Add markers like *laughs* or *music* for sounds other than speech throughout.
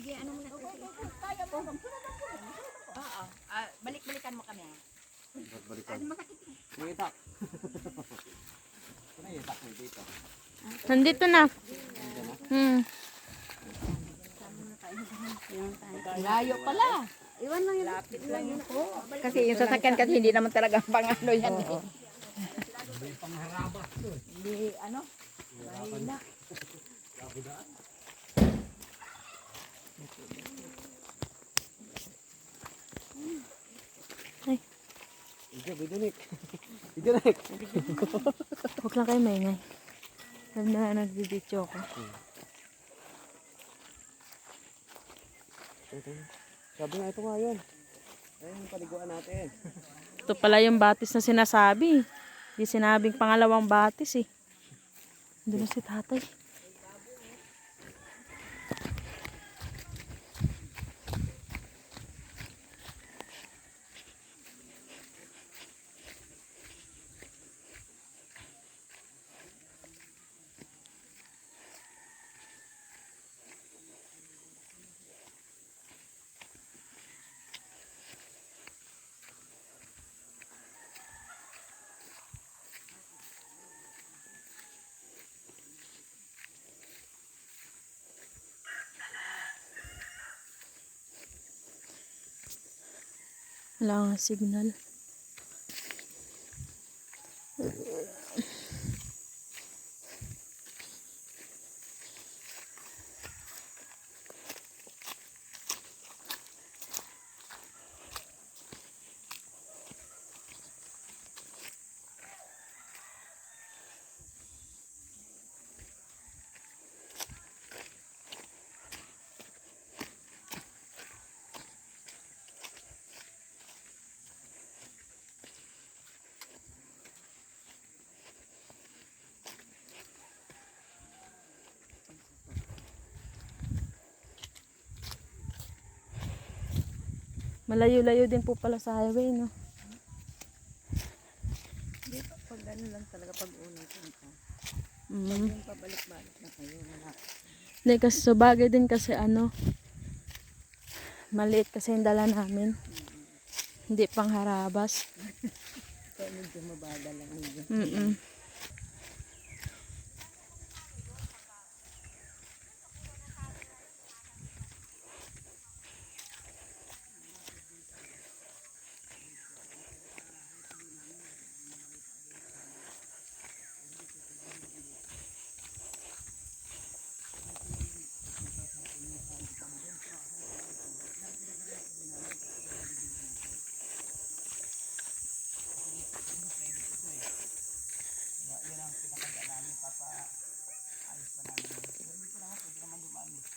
Sige, ano mo na? Kaya mo. Oo. Ah, balik-balikan mo kami. Balikan. May itak. Ano yung itak mo dito? Nandito na. Hmm. Layo pala. Iwan lang yun. Lapit lang yun po. Kasi yung sasakyan kasi hindi naman talaga *laughs* pangano yan eh. Hindi, ano? Mahina. Ito, bidunik. *laughs* Bidunik. Huwag lang kayo maingay. Alam na nagbibidyo ko. Sabi nga ito nga yun. Ayun yung paliguan natin. Ito pala yung batis na sinasabi. Hindi sinabing pangalawang batis eh. Doon si tatay. Wala nga signal. Malayo-layo din po pala sa highway, no? Dito pag ano lang talaga pag unang punta. Mm. Yung pabalik-balik na kayo. Wala. Hindi kasi bagay din kasi ano, maliit kasi yung dala namin. Hindi pang harabas. *laughs* Kaya medyo mabagal lang. Medyo. Mm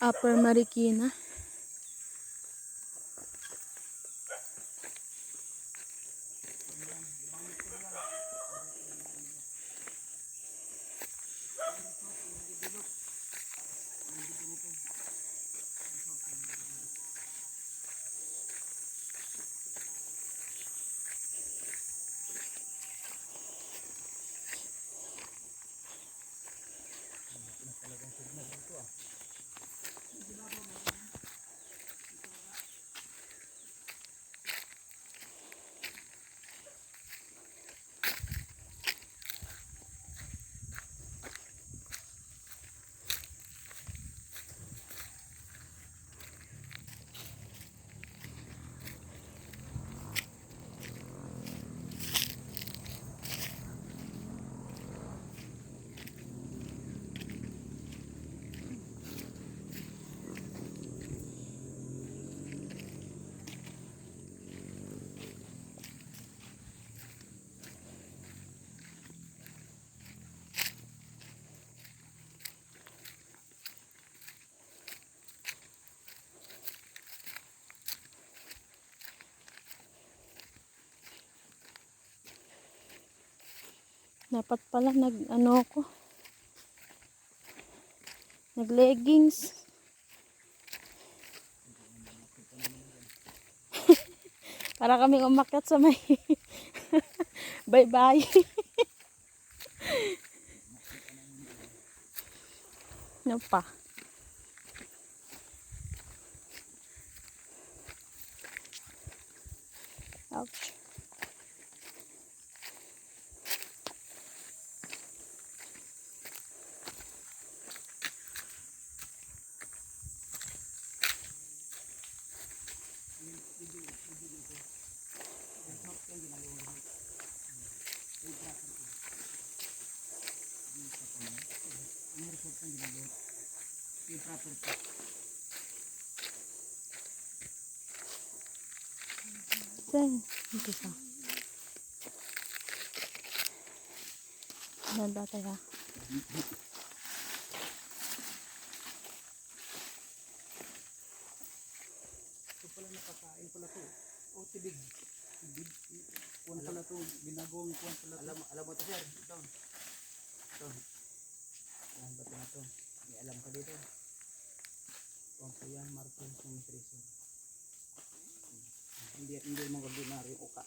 Upper Marikina. Dapat pala nag ano ko. Nag leggings. *laughs* Para kami umakyat sa may *laughs* bye-bye. *laughs* ano pa? Saan? Dito sa. Ganda tayo. Kuwan pala to, ginagawang kuwan pala to. Alam, alam mo to sir, ito. Ito. Yan, bato na to. May alam ka dito. Kuwan po yan, Martin treasure. Hmm. Hindi, hindi mga ordinary uka.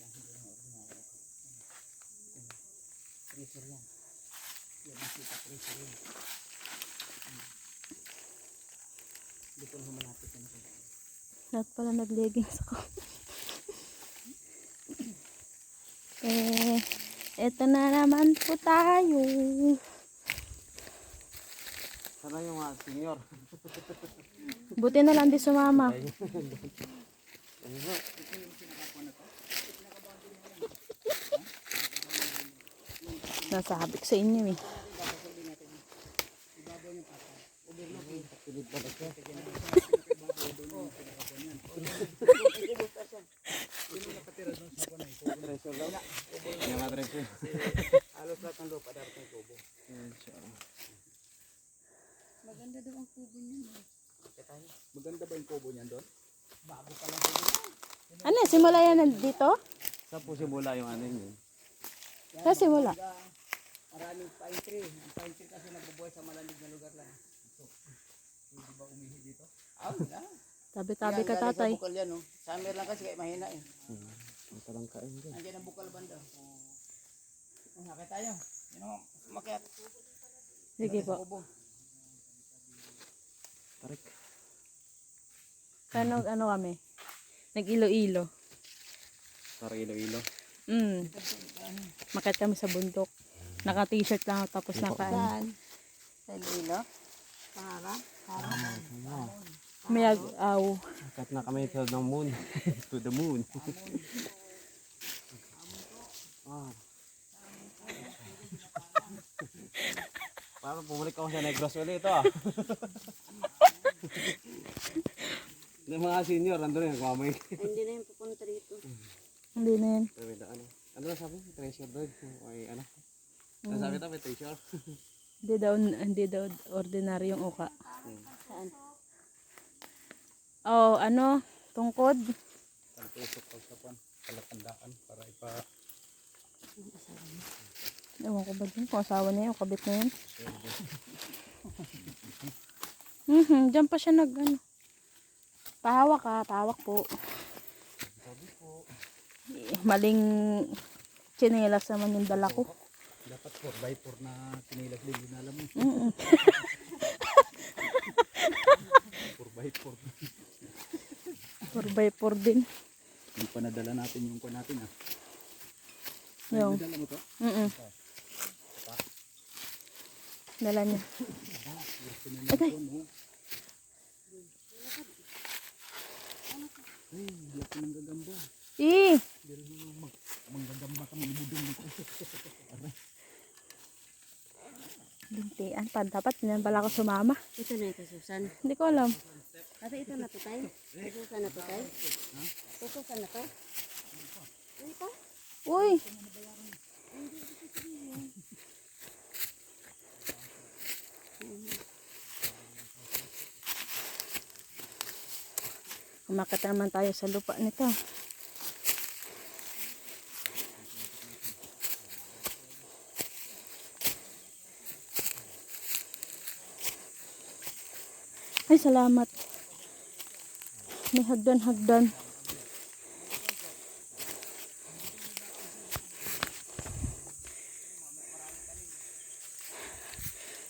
Yan, hindi mga ordinary uka. Yan. Treasure yan. Yan, nakita treasure yan. Hmm. Hindi ko na yan. Lahat pala nag-leggings ako. *laughs* eh, eto na naman po tayo. Sana yung mga senior. Buti na lang di sumama. Nasabi ko sa inyo eh. Treasure daw. Yung mga treasure. Halos lahat ng lupa dapat may kubo. Maganda daw ang kubo niya. Maganda ba yung kubo niyan doon? Ano, simula yan nandito? Saan po simula yung ano yun? Sa simula. Maraming pine tree. Ang pine tree kasi nabubuhay sa malamig na lugar lang. So, hindi ba umihi dito? Ah, wala. Tabi-tabi ka tatay. Sa bukal yan, oh. Summer lang kasi kaya mahina eh. Ang talang kain dyan. Andiyan ang bukal banda. Oh, nakit tayo. Yun o, makiat. Sige po. Tarik. Paano ano kami? Nag-ilo-ilo. Para ilo-ilo. Mm. Makit kami sa bundok. Naka-t-shirt lang ako tapos naka ano, Sa Lilo? Para? may ag aw. Kat na kami *laughs* to the moon. to the moon. ah. Parang bumalik ako sa Negros ulit ito ah. *laughs* Yung mga senior, nandun yung nagmamay. Hindi na yung pupunta dito. Hindi na yan. Ano? Ano na sabi? Treasure doon. Ay ano? Ano sabi ito? May treasure. Hindi daw, hindi daw ordinary yung uka. Saan? Oh, ano? Tungkod? Pagtusok pag sa pan. Palatandaan para ipa... Ewan ko ba dyan? Kung asawa na yun, kabit na yun. *laughs* Mhm, dyan pa siya nag, ano. Pahawak ka, pahawak po. Maling chinelas naman yung dala ko. Dapat 4x4 na tinilas din. Yun alam mo. Mm-mm. *laughs* 4x4. 4x4 din. Hindi pa nadala natin yung kuha natin ah. Yung, Nadala mo to? mm Dala niya. Ito. Ay, laki ng gagamba. Eh, Manggagamba kami ibudong dito. Pa. Dapat yan pala ako sumama. Ito na ito, Susan. Hindi ko alam. Ate, ito na to, tay. Susan na to, tay. Ito, Susan na to. Ito? Uy! Umakit naman tayo sa lupa nito. salamat. May hagdan-hagdan.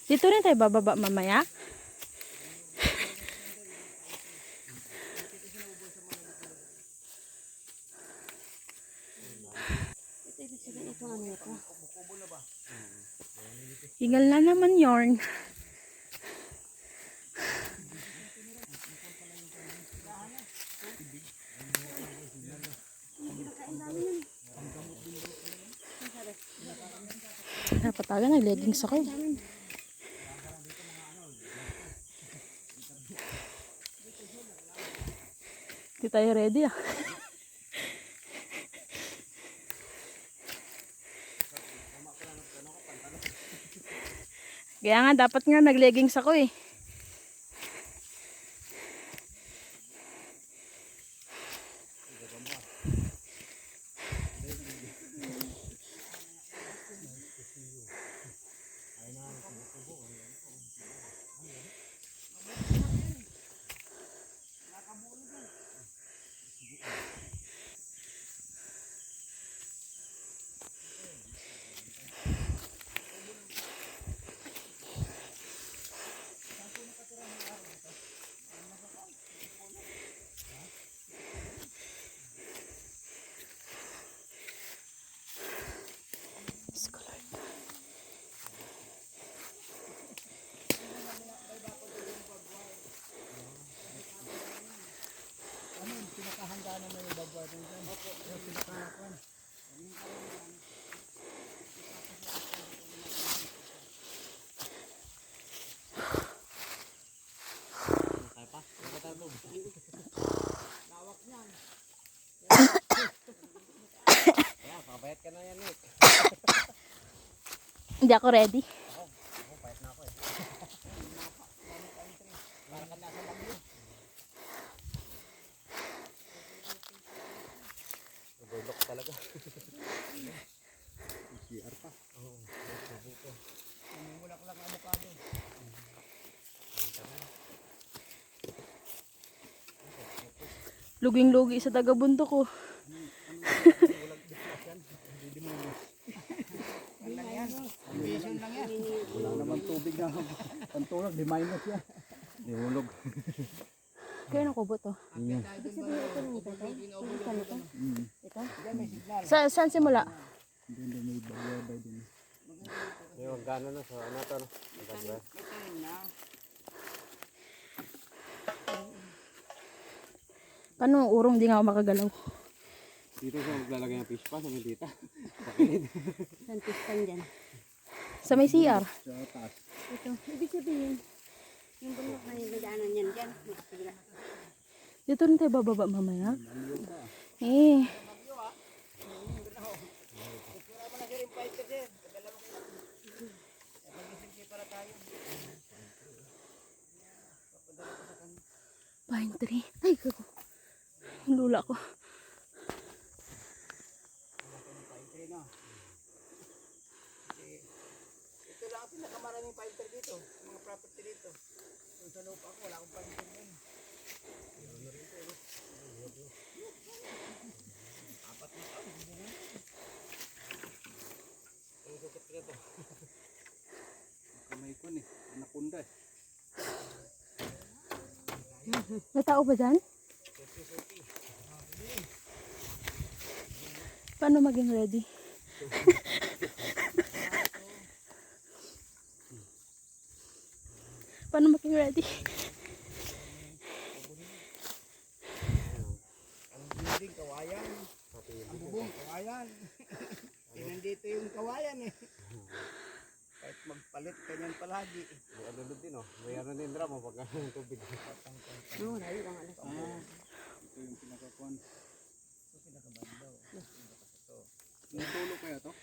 Dito rin tayo bababa mamaya. Ingal na naman yorn. Napataga, nag-leggings ako eh. Hindi tayo ready ah. Kaya nga, dapat nga nag-leggings ako eh. Hindi ako ready. Bulok talaga. CR pa. Luging-lugi sa taga-bundok ko. Vision lang yan. Wala na pantulog. Di minus yan. Di hulog. Kaya nakubo to. Ibig sabihin ito lang ito, tay? Susuka na to? Ito? Sa, saan simula? Hindi may baybay din. Yung gana na sa ano to. Paano ang urong di nga ako makagalaw? Dito siya maglalagay ng fish pa sa Medita. Saan pistan dyan? Sa may CR. Ito. Ibig sabihin, yung bundok na yung nadaanan yan dyan. Dito rin tayo bababa mamaya. Eh. Pine tree. Ay, kako. Lula ko. Ito lang ang pinakamaraming fighter dito. Mga property dito. Kung sa lupa ako, wala akong fighter din. Apat na taon. Ang sukot ka to. Kamay ko ni. Anakunda eh. May tao ba dyan? Paano maging ready? Paano maging ready? Ang building kawayan. Ang bubong kawayan. Pinandito yung kawayan eh. Kahit magpalit kanyan palagi. May ano din oh. May ano din drama pag ang tubig. Yun, ayun ang alas. Ito yung pinakakuan. Ito pinakabanda oh. Ito. Natulog kaya to?